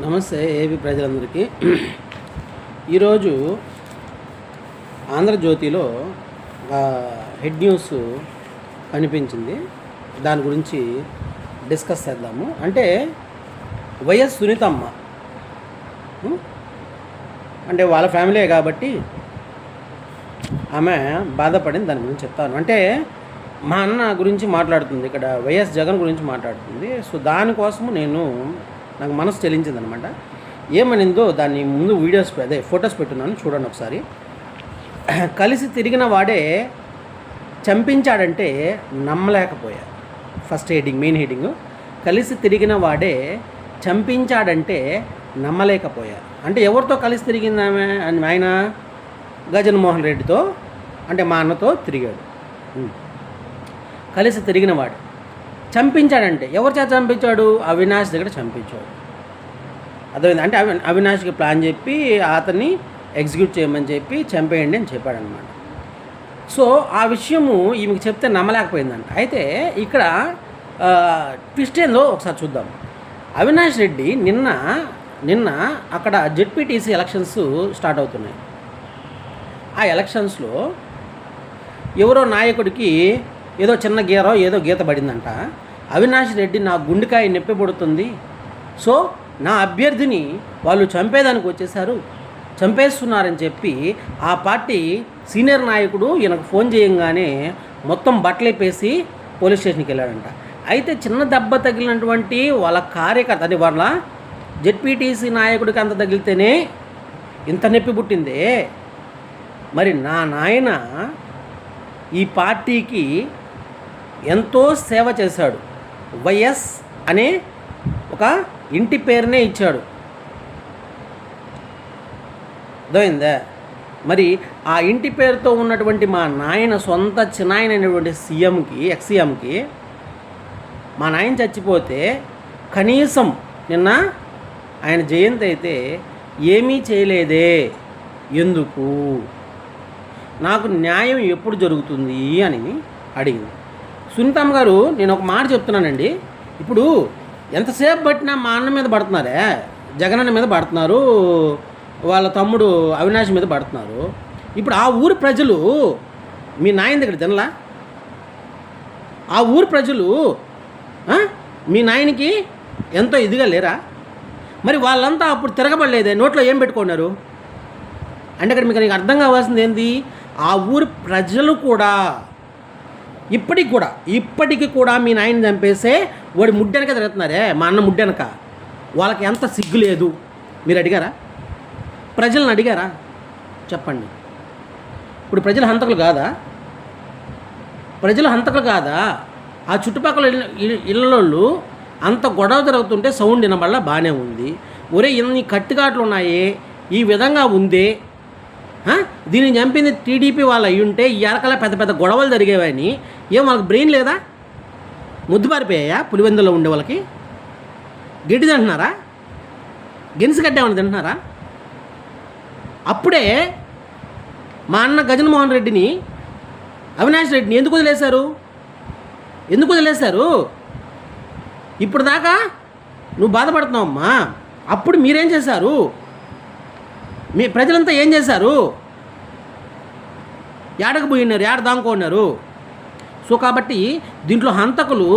నమస్తే ఏపీ ప్రజలందరికీ. ఈరోజు ఆంధ్రజ్యోతిలో హెడ్ న్యూస్ కనిపించింది. దాని గురించి డిస్కస్ చేద్దాము. అంటే వైఎస్ సునీతమ్మ. అంటే వాళ్ళ ఫ్యామిలీ కాబట్టి ఆమె బాధపడింది దాని గురించి చెప్తాను. అంటే మా అన్న గురించి మాట్లాడుతుంది ఇక్కడ వైఎస్ జగన్ గురించి మాట్లాడుతుంది. సో దానికోసము నేను నాకు మనసు చెల్లించింది అనమాట ఏమనిందో దాన్ని ముందు వీడియోస్ అదే ఫొటోస్ పెట్టున్నాను చూడండి ఒకసారి. కలిసి తిరిగిన వాడే చంపించాడంటే నమ్మలేకపోయా. ఫస్ట్ హెడింగ్ మెయిన్ హెడింగ్ కలిసి తిరిగిన వాడే చంపించాడంటే నమ్మలేకపోయా. అంటే ఎవరితో కలిసి తిరిగింది ఆమె? అని ఆయన గజన్మోహన్ రెడ్డితో అంటే మా అన్నతో తిరిగాడు. కలిసి తిరిగినవాడు చంపించాడంటే. ఎవరి చేత చంపించాడు? అవినాష్ దగ్గర చంపించాడు. అర్థమైంది? అంటే అవి అవినాష్కి ప్లాన్ చెప్పి అతన్ని ఎగ్జిక్యూట్ చేయమని చెప్పి చంపేయండి అని చెప్పాడనమాట సో ఆ విషయము ఈమెకి చెప్తే నమ్మలేకపోయిందంట. అయితే ఇక్కడ ట్విస్ట్ ఏందో ఒకసారి చూద్దాం. అవినాష్ రెడ్డి నిన్న నిన్న అక్కడ జెడ్పీటీసీ ఎలక్షన్స్ స్టార్ట్ అవుతున్నాయి. ఆ ఎలక్షన్స్లో ఎవరో నాయకుడికి ఏదో చిన్న గీరో ఏదో గీత పడిందంట. అవినాష్ రెడ్డి నా గుండెకాయ నొప్పి పడుతుంది. సో నా అభ్యర్థిని వాళ్ళు చంపేదానికి వచ్చేసారు చంపేస్తున్నారని చెప్పి ఆ పార్టీ సీనియర్ నాయకుడు ఈయనకు ఫోన్ చేయంగానే మొత్తం బట్టలేపేసి పోలీస్ స్టేషన్కి వెళ్ళాడంట. అయితే చిన్న దెబ్బ తగిలినటువంటి వాళ్ళ కార్యకర్త అది వాళ్ళ జెడ్పీటీసీ నాయకుడికి అంత తగిలితేనే ఇంత నొప్పి పుట్టిందే. మరి నా నాయన ఈ పార్టీకి ఎంతో సేవ చేశాడు. వైఎస్ అనే ఒక ఇంటి పేరునే ఇచ్చాడు. అర్థమైందా? మరి ఆ ఇంటి పేరుతో ఉన్నటువంటి మా నాయన సొంత చిన్నాయన అయినటువంటి సీఎంకి ఎక్స్ సీఎంకి మా నాయన చచ్చిపోతే కనీసం నిన్న ఆయన జయంతి అయితే ఏమీ చేయలేదే. ఎందుకు? నాకు న్యాయం ఎప్పుడు జరుగుతుంది అని అడిగింది. సునీతమ్మ గారు నేను ఒక మాట చెప్తున్నానండి. ఇప్పుడు ఎంతసేపు పట్టినా మా అన్న మీద పడుతున్నారే? జగనన్న మీద పడుతున్నారు వాళ్ళ తమ్ముడు అవినాష్ మీద పడుతున్నారు. ఇప్పుడు ఆ ఊరు ప్రజలు మీ నాయన దగ్గర తినలా? ఆ ఊరు ప్రజలు మీ నాయనకి ఎంతో ఇదిగా లేరా? మరి వాళ్ళంతా అప్పుడు తిరగబడలేదే నోట్లో ఏం పెట్టుకున్నారు? అంటే ఇక్కడ మీకు నీకు అర్థం కావాల్సింది ఏంది? ఆ ఊరి ప్రజలు కూడా ఇప్పటికి కూడా ఇప్పటికి కూడా మీ నాయన చంపేసే వాడి ముడ్డెనక తిరుగుతున్నారే. మా అన్న ముడ్డెనక వాళ్ళకి ఎంత సిగ్గు లేదు? మీరు అడిగారా? ప్రజలను అడిగారా? చెప్పండి. ఇప్పుడు ప్రజలు హంతకులు కాదా? ప్రజలు హంతకులు కాదా? ఆ చుట్టుపక్కల ఇళ్ళలోళ్ళు అంత గొడవ జరుగుతుంటే సౌండ్ వినబడలా బాగానే ఉంది. ఒరే ఇన్ని కట్టుగాట్లు ఉన్నాయి? ఈ విధంగా ఉందే? దీన్ని చంపింది టీడీపీ వాళ్ళు అయ్యి ఉంటే ఈ ఎరకల పెద్ద పెద్ద గొడవలు జరిగేవని ఏం వాళ్ళకి బ్రెయిన్ లేదా? ముద్దు పారిపోయాయా పులివెందులో ఉండే వాళ్ళకి? గడ్డి తింటున్నారా? గెనిసి గడ్డేమని తింటున్నారా? అప్పుడే మా అన్న గజన్మోహన్ రెడ్డిని అవినాష్ రెడ్డిని ఎందుకు వదిలేశారు? ఎందుకు వదిలేశారు? ఇప్పుడు దాకా నువ్వు బాధపడుతున్నావమ్మా. అప్పుడు మీరేం చేశారు? మీ ప్రజలంతా ఏం చేశారు? ఏడకు పోయినారు ఏడ దాంకున్నారు? సో కాబట్టి దీంట్లో హంతకులు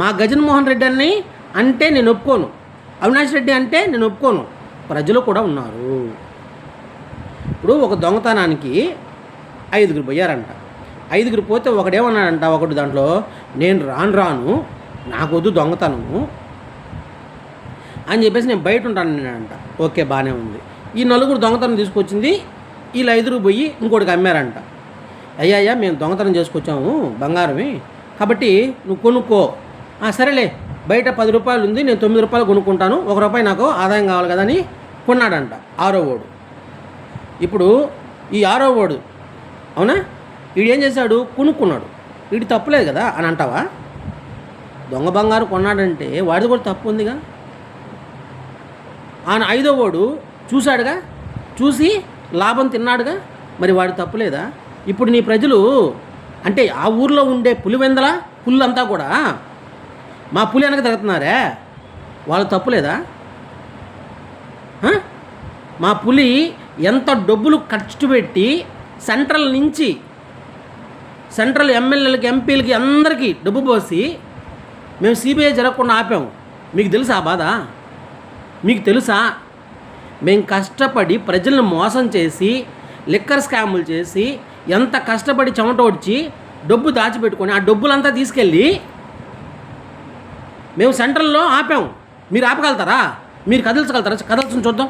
మా గజన్మోహన్ రెడ్డి అని అంటే నేను ఒప్పుకోను. అవినాష్ రెడ్డి అంటే నేను ఒప్పుకోను. ప్రజలు కూడా ఉన్నారు. ఇప్పుడు ఒక దొంగతనానికి ఐదుగురు పోయారంట. ఐదుగురు పోతే ఒకడేమన్నాడంట ఒకడు దాంట్లో నేను రాను రాను నాకొద్దు దొంగతనము అని చెప్పేసి నేను బయట ఉంటాను అంట ఓకే బాగానే ఉంది. ఈ నలుగురు దొంగతనం తీసుకొచ్చింది వీళ్ళు ఐదుగురు పోయి ఇంకోటికి అమ్మారంట. అయ్యా మేము దొంగతనం చేసుకొచ్చాము బంగారమే. కాబట్టి నువ్వు కొనుక్కో. సరేలే బయట పది రూపాయలు ఉంది నేను తొమ్మిది రూపాయలు కొనుక్కుంటాను. ఒక రూపాయి నాకు ఆదాయం కావాలి కదా అని కొన్నాడంట ఆరో ఓడు ఇప్పుడు ఈ ఆరో ఓడు అవునా? వీడు ఏం చేశాడు? కొనుక్కున్నాడు. వీడి తప్పులేదు కదా అని అంటావా? దొంగ బంగారు కొన్నాడంటే వాడిది కూడా తప్పు ఉందిగా. ఆయన ఐదో వాడు చూశాడుగా? చూసి లాభం తిన్నాడుగా? మరి వాడు తప్పులేదా? ఇప్పుడు నీ ప్రజలు అంటే ఆ ఊర్లో ఉండే పులివెందల పుల్లంతా కూడా మా పులి వెనక తిరుగుతున్నారే? వాళ్ళు తప్పులేదా? మా పులి ఎంత డబ్బులు ఖర్చు పెట్టి సెంట్రల్ నుంచి సెంట్రల్ ఎమ్మెల్యేలకి ఎంపీలకి అందరికీ డబ్బు పోసి మేము సిబిఐ జరగకుండా ఆపాము. మీకు తెలుసా బాధ? మీకు తెలుసా మేము కష్టపడి ప్రజలను మోసం చేసి లిక్కర్ స్కాములు చేసి ఎంత కష్టపడి చెమట డబ్బు దాచిపెట్టుకొని ఆ డబ్బులంతా తీసుకెళ్ళి మేము సెంట్రల్లో ఆపాము మీరు ఆపగలుగుతారా? మీరు కదల్చగలుగుతారా? కదల్చని చూద్దాం.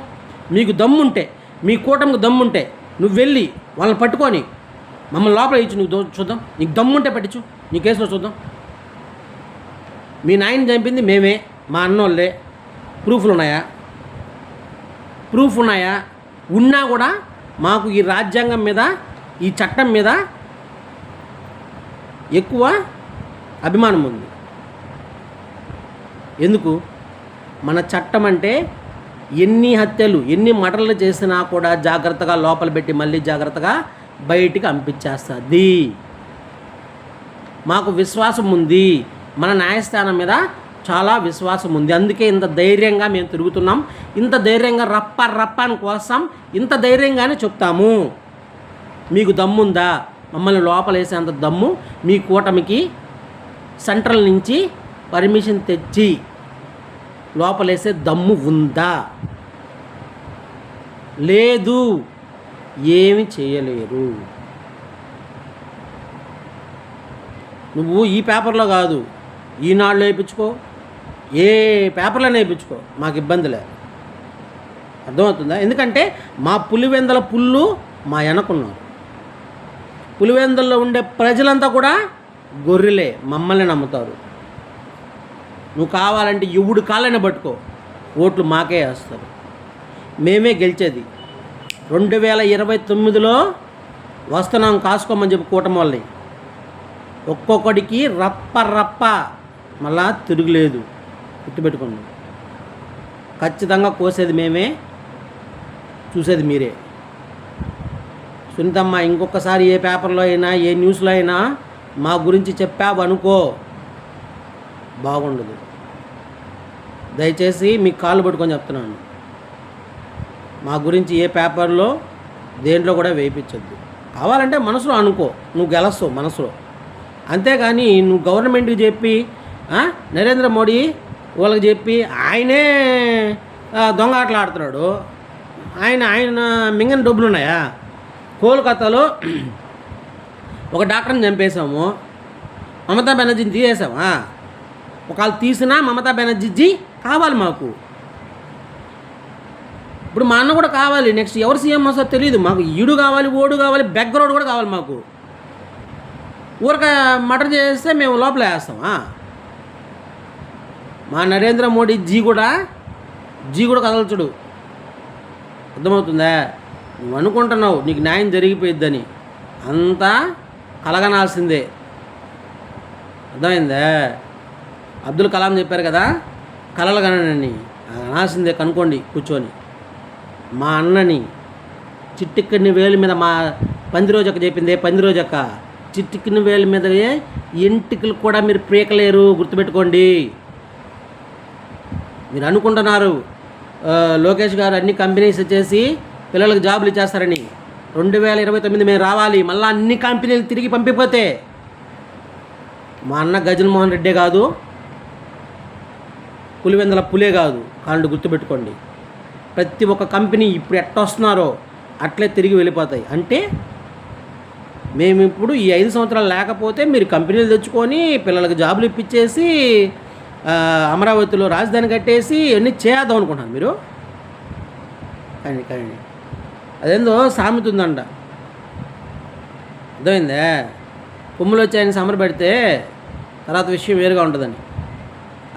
మీకు దమ్ముంటే మీ కూటమికి దమ్ముంటే నువ్వు వెళ్ళి వాళ్ళని పట్టుకొని మమ్మల్ని లోపల ఇచ్చి నువ్వు చూద్దాం. నీకు దమ్ముంటే పట్టించు. నీ కేసులో చూద్దాం. మీ నాయన చంపింది మేమే మా అన్నోళ్ళే. ప్రూఫ్లు ఉన్నాయా? ప్రూఫ్ ఉన్నాయా? ఉన్నా కూడా మాకు ఈ రాజ్యాంగం మీద ఈ చట్టం మీద ఎక్కువ అభిమానం ఉంది. ఎందుకు? మన చట్టం అంటే ఎన్ని హత్యలు ఎన్ని మటర్లు చేసినా కూడా జాగ్రత్తగా లోపల పెట్టి మళ్ళీ జాగ్రత్తగా బయటికి పంపించేస్తుంది మాకు విశ్వాసం ఉంది. మన న్యాయస్థానం మీద చాలా విశ్వాసం ఉంది. అందుకే ఇంత ధైర్యంగా మేము తిరుగుతున్నాం. ఇంత ధైర్యంగా రప్ప రప్పని కోసం ఇంత ధైర్యంగానే చెప్తాము. మీకు దమ్ముందా? మమ్మల్ని లోపలేసేంత దమ్ము? మీ కూటమికి సెంట్రల్ నుంచి పర్మిషన్ తెచ్చి లోపలేసే దమ్ము ఉందా? లేదు. ఏమి చేయలేరు. నువ్వు ఈ పేపర్లో కాదు ఈనాడులో వేయించుకో. ఏ పేపర్లో వేయించుకో మాకు ఇబ్బంది లేదు. అర్థమవుతుందా? ఎందుకంటే మా పులివెందల పుల్లు మా వెనకున్నారు. పులివెందుల్లో ఉండే ప్రజలంతా కూడా గొర్రెలే మమ్మల్ని నమ్ముతారు. నువ్వు కావాలంటే ఎవుడు కాళ్ళని పట్టుకో ఓట్లు మాకే వేస్తారు. మేమే గెలిచేది. రెండు వేల ఇరవై తొమ్మిదిలో వస్తున్నాం కాసుకోమని చెప్పి కూటమి వాళ్ళని. ఒక్కొక్కడికి రప్ప రప్ప మళ్ళా తిరుగులేదు. గుర్తుపెట్టుకోండి. ఖచ్చితంగా కోసేది మేమే చూసేది మీరే. సునీతమ్మ ఇంకొకసారి ఏ పేపర్లో అయినా ఏ న్యూస్లో అయినా మా గురించి చెప్పావు అనుకో బాగుండదు. దయచేసి మీకు కాళ్ళు పట్టుకొని చెప్తున్నాను. మా గురించి ఏ పేపర్లో దేంట్లో కూడా వేయించద్దు. కావాలంటే మనసులో అనుకో. నువ్వు గెలస్తావు మనసులో. అంతేగాని నువ్వు గవర్నమెంట్కి చెప్పి నరేంద్ర మోడీ వాళ్ళకి చెప్పి ఆయనే దొంగ ఆటలు ఆడుతున్నాడు ఆయన ఆయన మింగని డబ్బులు ఉన్నాయా కోల్కతాలో ఒక డాక్టర్ని చంపేశాము. మమతా బెనర్జీని తీసేసామా ఒకవేళ తీసినా మమతా బెనర్జీ కావాలి మాకు. ఇప్పుడు మా అన్న కూడా కావాలి. నెక్స్ట్ ఎవరు సీఎం వస్తారో తెలియదు మాకు ఈడు కావాలి ఓడు కావాలి బ్యాక్గ్రౌండ్ కూడా కావాలి మాకు. ఊరక మటర్ చేస్తే మేము లోపల వేస్తామా? మా నరేంద్ర మోడీ జీ కూడా జీ కూడా కదలచుడు. అర్థమవుతుందా? నువ్వు అనుకుంటున్నావు నీకు న్యాయం జరిగిపోయిద్దని. అంతా కలగనాల్సిందే. అర్థమైందా? అబ్దుల్ కలాం చెప్పారు కదా కలలు కనని అనాల్సిందే కనుక్కోండి కూర్చొని. మా అన్నని చిట్టిక్కడిని వేలు మీద మా పందిరోజక్క చెప్పిందే పంది రోజక్క చిట్టిక్కిన వేలు మీద ఇంటికి కూడా మీరు పీకలేరు గుర్తుపెట్టుకోండి. మీరు అనుకుంటున్నారు లోకేష్ గారు అన్ని కంపెనీస్ వచ్చేసి పిల్లలకు జాబులు ఇచ్చేస్తారని. రెండు వేల ఇరవై తొమ్మిది మేము రావాలి మళ్ళీ అన్ని కంపెనీలు తిరిగి పంపిపోతే. మా అన్న గజన్మోహన్ రెడ్డే కాదు పులివెందల పులే కాదు కాళ్ళు గుర్తుపెట్టుకోండి. ప్రతి ఒక్క కంపెనీ ఇప్పుడు ఎట్టొస్తున్నారో అట్లే తిరిగి వెళ్ళిపోతాయి. అంటే మేము ఇప్పుడు ఈ ఐదు సంవత్సరాలు లేకపోతే మీరు కంపెనీలు తెచ్చుకొని పిల్లలకు జాబులు ఇప్పించేసి అమరావతిలో రాజధాని కట్టేసి ఇవన్నీ చేద్దాం అనుకుంటున్నాను మీరు. కానీ కానీ. అదేందో సామెత ఉందంట. అర్థమైందే? కొమ్ములు వచ్చి ఆయన సమర పెడితే తర్వాత విషయం వేరుగా ఉంటుందని.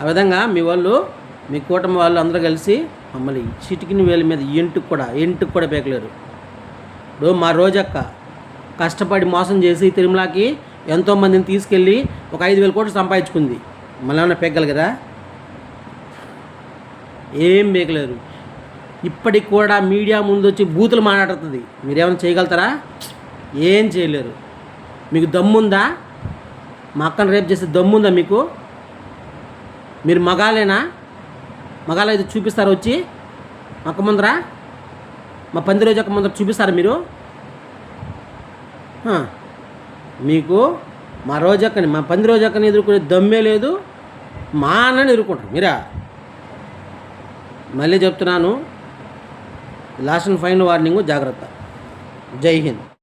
ఆ విధంగా మీ వాళ్ళు మీ కూటమి వాళ్ళు అందరూ కలిసి మమ్మల్ని చిటికిన వేల మీద ఇంటికి కూడా ఇంటికి కూడా పేకలేరు. ఇప్పుడు మా రోజక్క కష్టపడి మోసం చేసి తిరుమలకి ఎంతోమందిని తీసుకెళ్ళి ఒక ఐదు వేల కోట్లు సంపాదించుకుంది. మళ్ళీ ఏమన్నా పెగ్గలగదా ఏం పేకలేరు ఇప్పటికి కూడా మీడియా ముందు వచ్చి బూతులు మాట్లాడుతుంది. మీరేమైనా చేయగలుగుతారా? ఏం చేయలేరు. మీకు దమ్ముందా? మా అక్కను రేపు చేసే దమ్ముందా మీకు? మీరు మగాలేనా మగాలు అయితే చూపిస్తారు వచ్చి. అక్క ముందర? మా పంది రోజు అక్క ముందర చూపిస్తారా మీరు? మీకు మా రోజక్కని మా పంది రోజు అక్కని ఎదుర్కొనే దమ్మే లేదు. మా అన్నని ఎదుర్కొంటారు మీరా? మళ్ళీ చెప్తున్నాను. లాస్ట్ అండ్ ఫైనల్ వార్నింగ్ జాగ్రత్త. జై హింద్.